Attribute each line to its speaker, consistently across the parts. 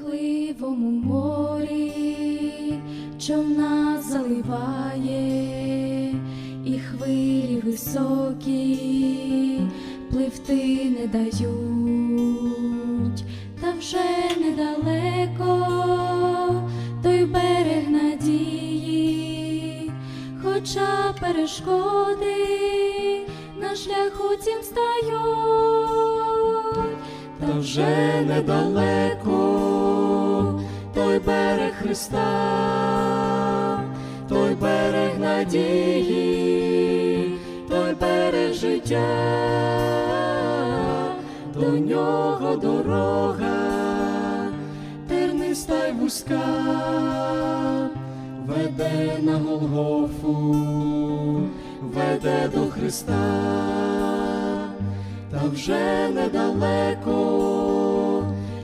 Speaker 1: бурхливому морі човна заливає, і хвилі високі пливти не дають, та вже недалеко той берег надії, хоча перешкоди на шляху цім стають.
Speaker 2: Та вже недалеко берег Христа, той берег надії, той берег життя, до нього дорога, терниста й вузька, веде на Голгофу, веде до Христа. Та вже недалеко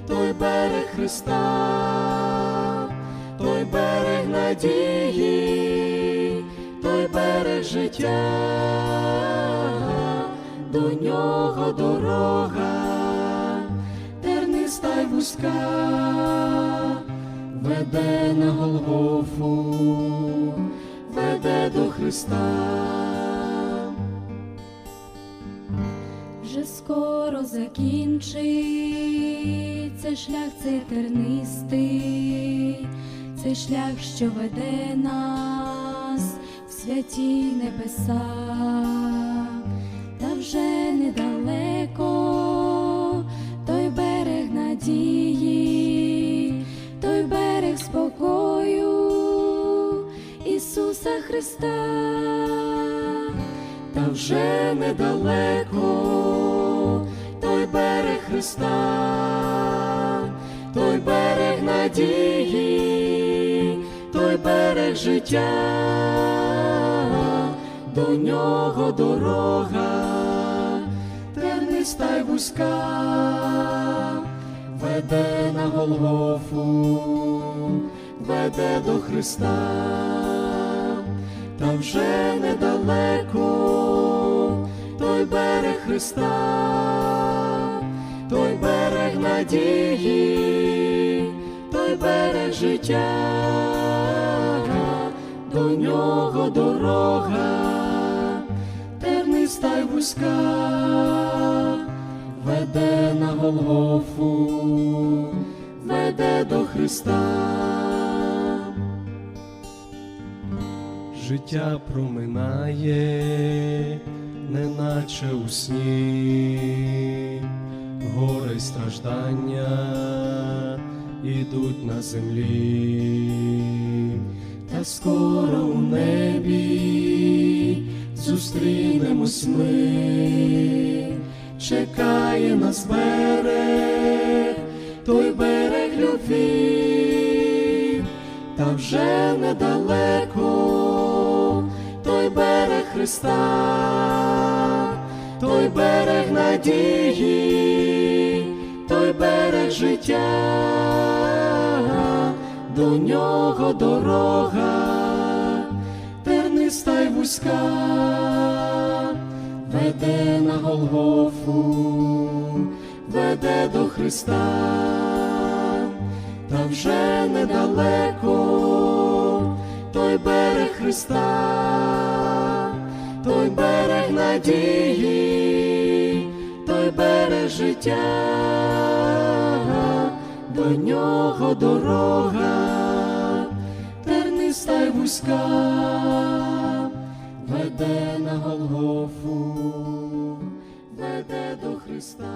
Speaker 2: той берег Христа, надії, той берег життя, до нього дорога, терниста й вузька, веде на Голгофу, веде до Христа.
Speaker 1: Вже скоро закінчиться шлях цей тернистий, цей шлях, що веде нас в святі небеса, та вже недалеко той берег надії, той берег спокою Ісуса Христа.
Speaker 2: Та вже недалеко той берег Христа, той берег надії, берег життя, до нього дорога, терниста й вузька, веде на Голгофу, веде до Христа. Та вже недалеко той берег Христа, той берег надії, той берег життя, до нього дорога, терниста й вузька, веде на Голгофу, веде до Христа. Життя проминає, неначе у сні, горе й страждання ідуть на землі, скоро у небі. Зустрінемось ми, чекає нас берег, той берег любві, та вже недалеко той берег Христа, той берег надії, той берег життя, до нього дорога, терниста й вузька, веде на Голгофу, веде до Христа. Та вже недалеко той берег Христа, той берег надії, той берег життя, до нього дорога, вузька веде на Голгофу, веде до Христа.